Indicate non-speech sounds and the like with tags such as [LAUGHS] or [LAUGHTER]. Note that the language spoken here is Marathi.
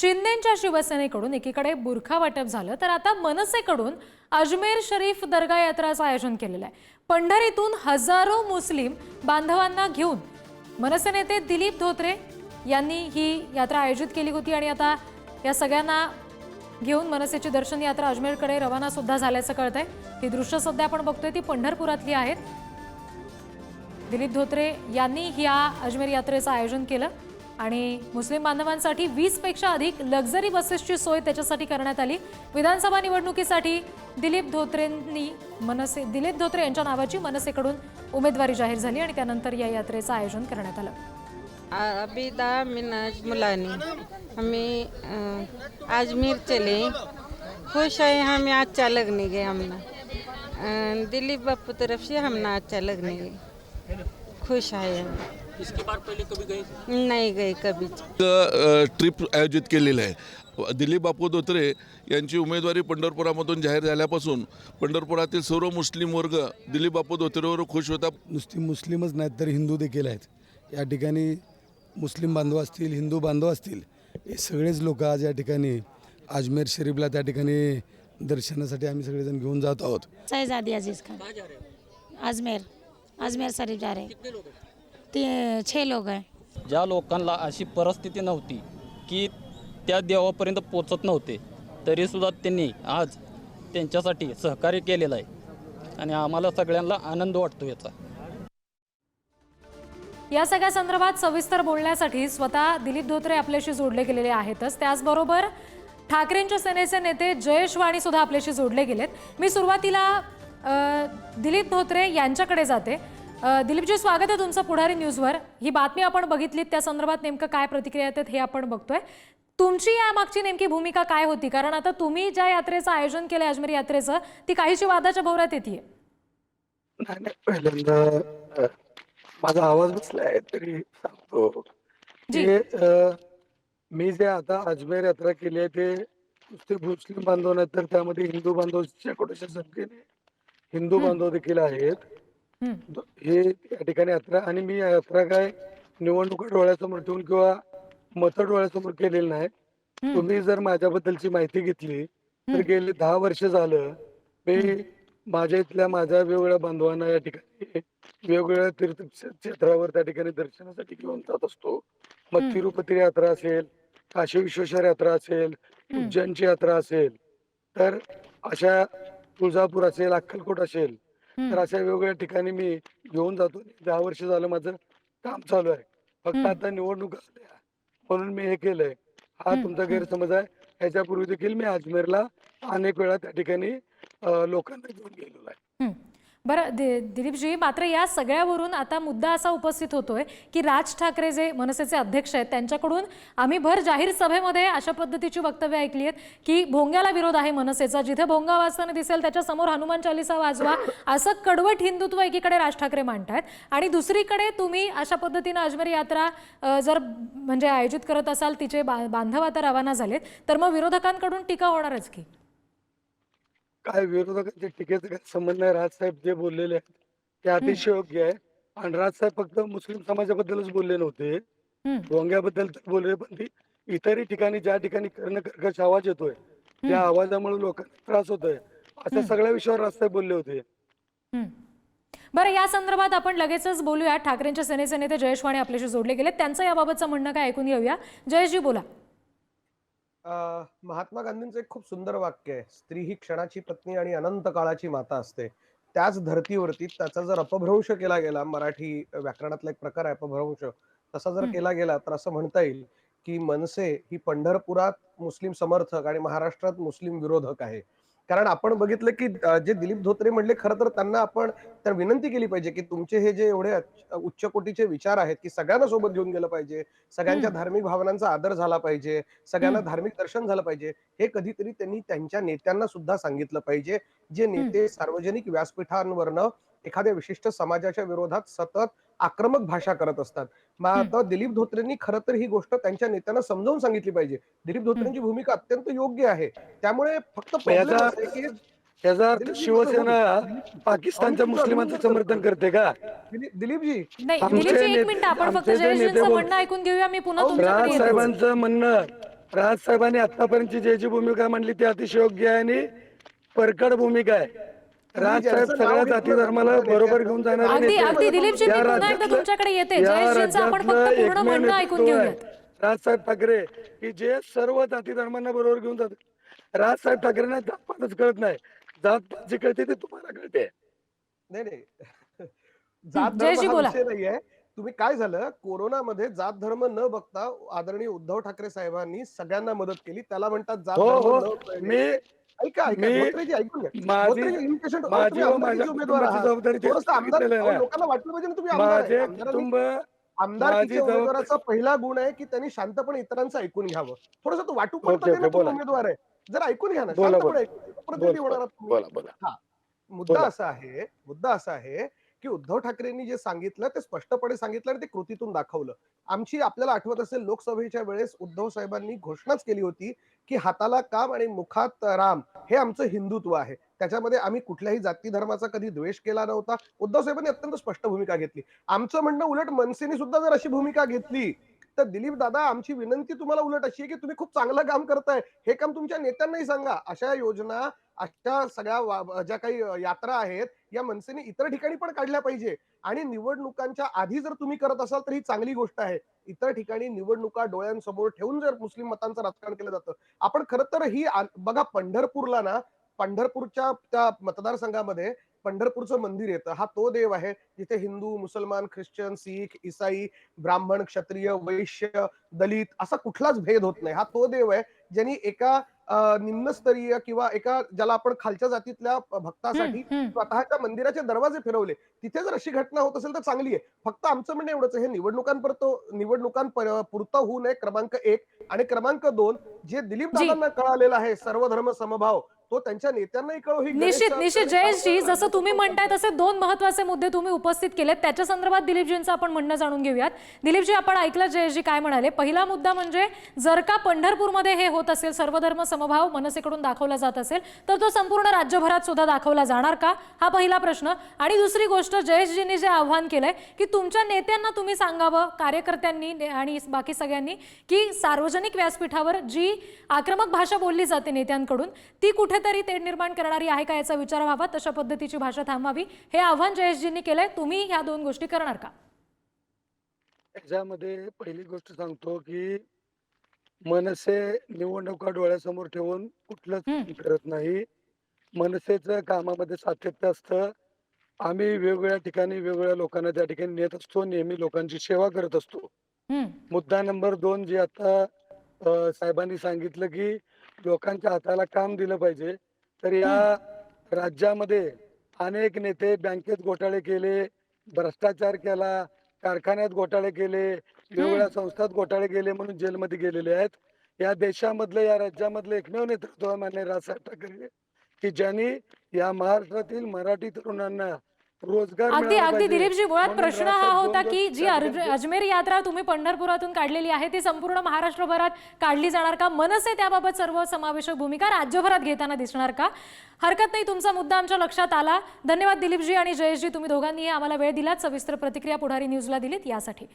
शिंदेच्या शिवसेनेकडून एकीकडे बुरखा वाटप झालं तर आता मनसेकडून अजमेर शरीफ दर्गा यात्राचं आयोजन केलेलं आहे. पंढरीतून हजारो मुस्लिम बांधवांना घेऊन मनसे नेते दिलीप धोत्रे यांनी ही यात्रा आयोजित केली होती आणि आता या सगळ्यांना घेऊन मनसेची दर्शन यात्रा अजमेरकडे रवाना सुद्धा झाल्याचं आहे ही दृश्य सध्या आपण बघतोय ती पंढरपुरातली आहेत. दिलीप धोत्रे यांनी या अजमेर यात्रेचं आयोजन केलं. आणि मुस्लिम बांधवांसाठी वीसपेक्षा अधिक लक्झरी बसेसची सोय त्याच्यासाठी करण्यात आली. विधानसभा निवडणुकीसाठी दिलीप धोत्रेंनी मनसे दिलीप धोत्रे यांच्या नावाची मनसेकडून उमेदवारी जाहीर झाली आणि त्यानंतर या यात्रेचं आयोजन करण्यात आलं. अबिदा मिनाज मुलानी हमें अ, अजमेर चले. खुश है हमें अच्छा लगने गए हमने. दिलीप बापू तरफ से हमने अच्छा लगने गए. खुश है हम. इसके बाद पहले कभी गए? नहीं गए कभी. अ, ट्रिप आयोजित केलेलं आहे. दिलीप बापू धोत्रे यांची उमेदवारी पंढरपुरामधून जाहीर झाल्यापासून पंढरपुरातील सर्व मुस्लिम वर्ग दिलीप बापू धोत्रेवर खुश होता नुसती मुस्लिमच नाहीत तर हिंदू देखील आहेत. या ठिकाणी मुस्लिम बांधव असतील हिंदू बांधव असतील हे सगळेच लोक आज या ठिकाणी अजमेर शरीफला त्या ठिकाणी दर्शनासाठी आम्ही सगळेजण घेऊन जात आहोत. अजीज खान. अजमेर. अजमेर शरीफ जा रहे. ते छः लोग हैं ज्या लोकांना अशी परिस्थिती नव्हती की त्या देवापर्यंत पोचत नव्हते तरीसुद्धा त्यांनी आज त्यांच्यासाठी सहकार्य केलेलं आहे. आणि आम्हाला सगळ्यांना आनंद वाटतो याचा. या सगळ्या संदर्भात सविस्तर बोलण्यासाठी स्वतः दिलीप धोत्रे आपल्याशी जोडले गेलेले आहेतच. त्याचबरोबर ठाकरेंच्या सेनेचे नेते जयेश वाणी सुद्धा आपल्याशी जोडले गेलेत. मी सुरुवातीला दिलीप धोत्रे यांच्याकडे जाते. दिलीपजी स्वागत आहे तुमचं पुढारी न्यूजवर. ही बातमी आपण बघितलीत त्या संदर्भात नेमकं काय प्रतिक्रिया येतात हे आपण बघतोय. तुमची या मागची नेमकी भूमिका काय होती? कारण आता तुम्ही ज्या यात्रेचं आयोजन केलं अजमेर यात्रेचं ती काहीशी वादाच्या भोवऱ्यात येते. पहिल्यांदा माझा आवाज बसलाय तरी सांगतो. मी जे आता अजमेर यात्रा केली आहे ते नुसते मुस्लिम बांधव नाही तर त्यामध्ये हिंदू बांधव संख्येने हिंदू बांधव देखील आहेत. द- हे या ठिकाणी यात्रा आणि मी या यात्रा काय निवडणुका डोळ्यासमोर ठेवून किंवा मतं डोळ्यासमोर केलेली नाही तुम्ही जर माझ्याबद्दलची माहिती घेतली तर गेली दहा वर्ष झालं मी माझ्या इथल्या माझ्या वेगवेगळ्या बांधवांना या ठिकाणी वेगवेगळ्या तीर्थ क्षेत्रावर त्या ठिकाणी दर्शनासाठी घेऊन जात असतो. मग तिरुपती यात्रा असेल काशी विश्वेश्वर यात्रा असेल उज्जैनची यात्रा असेल तर अशा तुळजापूर असेल अक्कलकोट असेल तर अशा वेगवेगळ्या ठिकाणी मी घेऊन जातो. दहा वर्ष झालं माझं काम चालू आहे. फक्त आता निवडणूक म्हणून मी हे केलंय. हा तुमचा गैरसमज आहे. ह्याच्यापूर्वी देखील मी अजमेरला अनेक वेळा त्या ठिकाणी लोकांना घेऊन गेलेलो आहे. बरं दि दिलीपजी मात्र या सगळ्यावरून आता मुद्दा असा उपस्थित होतोय की राज ठाकरे जे मनसेचे अध्यक्ष आहेत त्यांच्याकडून आम्ही भर जाहीर सभेमध्ये अशा पद्धतीची वक्तव्य ऐकली आहेत की भोंग्याला विरोध आहे मनसेचा. जिथे भोंगा वाजताना दिसेल त्याच्यासमोर हनुमान चालिसा वाजवा असं कडवट हिंदुत्व एकीकडे राज ठाकरे मांडतायत. आणि दुसरीकडे तुम्ही अशा पद्धतीनं अजमेर यात्रा जर म्हणजे आयोजित करत असाल तिचे बा बांधव आता रवाना झालेत तर मग विरोधकांकडून टीका होणारच की? काय विरोधकांच्या टीकेचा काही संबंध नाही. राजसाहेब जे बोललेले आहेत ते अतिशय योग्य आहे. आणि राजसाहेब फक्त मुस्लिम समाजाबद्दलच बोलले नव्हते. भोंग्याबद्दल तर बोलले पण ती इतरही ठिकाणी ज्या ठिकाणी कर्ण कर्कश आवाज येतोय त्या आवाजामुळे लोकांना त्रास होतोय. अशा सगळ्या विषयावर राजसाहेब बोलले होते. बरं या संदर्भात आपण लगेचच बोलूया. ठाकरेंच्या सेनेचे नेते जयेश वाणे आपल्याशी जोडले गेले त्यांचं याबाबतचं म्हणणं काय ऐकून घेऊया. जयेशजी बोला. महात्मा गांधींचं एक खूप सुंदर वाक्य आहे स्त्री ही क्षणाची पत्नी आणि अनंत काळाची माता असते त्याच धर्तीवरती त्याचा जर अपभ्रंश केला गेला मराठी व्याकरणातला एक प्रकार आहे अपभ्रंश तसा जर. केला गेला तर असं म्हणता येईल की मनसे ही पंढरपुरात मुस्लिम समर्थक आणि महाराष्ट्रात मुस्लिम विरोधक आहे कारण आपण बघितलं की जे दिलीप धोत्रे म्हणले खरं तर त्यांना आपण तर विनंती केली पाहिजे की तुमचे हे जे एवढे उच्च कोटीचे विचार आहेत की सगळ्यांना सोबत घेऊन गेलं पाहिजे सगळ्यांच्या धार्मिक भावनांचा आदर झाला पाहिजे सगळ्यांना धार्मिक दर्शन झालं पाहिजे हे कधीतरी त्यांनी त्यांच्या नेत्यांना सुद्धा सांगितलं पाहिजे जे नेते सार्वजनिक व्यासपीठांवरनं एखाद्या विशिष्ट समाजाच्या विरोधात सतत आक्रमक भाषा करत असतात. मग आता दिलीप धोत्रेंनी खरं तर ही गोष्ट त्यांच्या नेत्यांना समजावून सांगितली पाहिजे. दिलीप धोत्रेंची भूमिका अत्यंत योग्य आहे. त्यामुळे फक्त problem याचा- असा आहे की याचा अर्थ शिवसेना पाकिस्तानच्या मुस्लिमांचं समर्थन करते का? दिलीप- दिलीपजी. नाही आमचे दिलीपजी एक नेते- मिनिट आपण फक्त आमचे जे नेते जयेशजींचं बोल- म्हणणं ऐकून घेऊया मी पुन्हा राज. साहेबांचं म्हणणं राजसाहेबांनी आतापर्यंतची जे जी भूमिका मांडली ती अतिशय योग्य आहे आणि परकड भूमिका आहे. राजसाहेब सगळ्या जाती धर्माला बरोबर घेऊन जाणारे अगदी नेते. अगदी दिलीपजी मी या पुन्हा एकदा राज्यातलं- तुमच्याकडे येते. या जयेशजींचं आपण राज्यातलं फक्त पूर्ण एकमेव म्हणणं ऐकून नेतृत्व आहे. घेऊयात राजसाहेब ठाकरे की जे सर्व जाती धर्मांना बरोबर घेऊन जातात. राजसाहेब ठाकरेंना जातपातच कळत नाही. जातपात जी कळते ते तुम्हाला कळते. नाही नाही. [LAUGHS] जात धर्म नाहीये. तुम्ही काय झालं? कोरोनामध्ये जात धर्म न बघता आदरणीय उद्धव ठाकरे साहेबांनी सगळ्यांना मदत केली. त्याला म्हणतात जात हो धर्म हो. मी ऐका आहे. लोकांना वाटलं पाहिजे ना तुम्ही आमदारकीच्या उमेदवाराचा पहिला गुण आहे की त्यांनी शांतपणे इतरांचं ऐकून घ्यावं. थोडस तो वाटू पडते. उमेदवार आहे. जर ऐकून घ्या ना. शांतपणे. प्रतिनिधी होणार बोला मुद्दा. असा आहे मुद्दा असा आहे की उद्धव ठाकरेंनी जे सांगितलं ते स्पष्टपणे सांगितलं आणि ते कृतीतून दाखवलं. आमची आपल्याला आठवत असेल लोकसभेच्या वेळेस उद्धव साहेबांनी घोषणाच केली होती की हाताला काम आणि मुखात राम हे आमचं हिंदुत्व आहे. त्याच्यामध्ये आम्ही कुठल्याही जाती धर्माचा कधी द्वेष केला नव्हता. उद्धव साहेबांनी अत्यंत स्पष्ट भूमिका घेतली. आमचं म्हणणं उलट मनसेने सुद्धा जर अशी भूमिका घेतली तर दिलीप दादा आमची विनंती तुम्हाला उलट अशी आहे की तुम्ही खूप चांगलं काम करताय. हे काम तुमच्या नेत्यांनाही सांगा. अशा योजना अशा सगळ्या ज्या काही यात्रा आहेत या मनसेने इतर ठिकाणी पण काढल्या पाहिजे. आणि निवडणुकांच्या आधी जर तुम्ही करत असाल तर ही चांगली गोष्ट आहे. इतर ठिकाणी निवडणुका डोळ्यांसमोर ठेवून जर मुस्लिम मतांचं राजकारण केलं जातं. आपण खरं तर ही बघा पंढरपूरला ना पंढरपूरच्या त्या मतदारसंघामध्ये पंढरपूरचं मंदिर येतं हा तो देव आहे जिथे हिंदू मुसलमान ख्रिश्चन सीख इसाई ब्राह्मण क्षत्रिय वैश्य दलित असा कुठलाच भेद होत नाही हा तो देव आहे ज्यांनी एका निम्नस्तरीय किंवा एका ज्याला आपण खालच्या जातीतल्या भक्तासाठी. स्वतःच्या मंदिराचे दरवाजे फिरवले तिथे जर अशी घटना होत असेल तर चांगली आहे फक्त आमचं म्हणणं एवढंच हे निवडणुकांपर्यंत निवडणुकांपुरतं होऊ नये क्रमांक एक आणि क्रमांक दोन जे दिलीप. दादांना कळालेलं आहे सर्वधर्म समभाव तो त्यांच्या नेत्यांनाही कळो ही निश्चित निश्चित. जयेशजी जसं तुम्ही म्हणताय तसे दोन महत्त्वाचे मुद्दे तुम्ही उपस्थित केलेत. त्याच्या संदर्भात दिलीपजींचं आपण म्हणणं जाणून घेऊयात. दिलीपजी आपण ऐकलं जयेशजी काय म्हणाले? पहिला मुद्दा म्हणजे जर का पंढरपूरमध्ये हे होत असेल सर्वधर्म समभाव मनसेकडून दाखवला जात असेल तर तो संपूर्ण राज्यभरात सुद्धा दाखवला जाणार का? हा पहिला प्रश्न. आणि दुसरी गोष्ट जयेशजींनी जे आव्हान केलंय की तुमच्या नेत्यांना तुम्ही सांगावं कार्यकर्त्यांनी आणि बाकी सगळ्यांनी की सार्वजनिक व्यासपीठावर जी आक्रमक भाषा बोलली जाते नेत्यांकडून ती कुठेतरी तेढ निर्माण करणारी आहे का याचा विचार व्हावा? तशा पद्धतीची भाषा थांबवावी हे आव्हान जयेशजींनी केलंय. तुम्ही ह्या दोन गोष्टी करणार का? याच्यामध्ये पहिली गोष्ट सांगतो की मनसे निवडणुका डोळ्यासमोर ठेवून कुठलंच करत नाही. मनसेचं कामामध्ये सातत्य असतं. आम्ही वेगवेगळ्या ठिकाणी वेगवेगळ्या लोकांना त्या ठिकाणी नेत असतो. नेहमी लोकांची सेवा करत असतो. मुद्दा नंबर दोन जे आता साहेबांनी सांगितलं की लोकांच्या हाताला काम दिलं पाहिजे. तर या राज्यामध्ये अनेक नेते बँकेत घोटाळे केले भ्रष्टाचार केला कारखान्यात घोटाळे केले वेगवेगळ्या संस्थात घोटाळे केले म्हणून जेलमध्ये गेलेले आहेत. या देशामधलं या राज्यामधलं एकमेव नेतृत्व मान्य राजसाहेब ठाकरे की ज्यांनी या महाराष्ट्रातील मराठी तरुणांना रोजगार अगदी अगदी. दिलीपजी मुळात प्रश्न हा होता की जी अजमेर यात्रा तुम्ही पंढरपुरातून काढलेली आहे ती संपूर्ण महाराष्ट्रभरात काढली जाणार का? मनसे त्याबाबत सर्व समावेशक भूमिका राज्यभरात घेताना दिसणार का? हरकत नाही तुमचा मुद्दा आमच्या लक्षात आला. धन्यवाद दिलीपजी आणि जयेशजी तुम्ही दोघांनीही आम्हाला वेळ दिलात. सविस्तर प्रतिक्रिया पुढारी न्यूजला दिलीत यासाठी.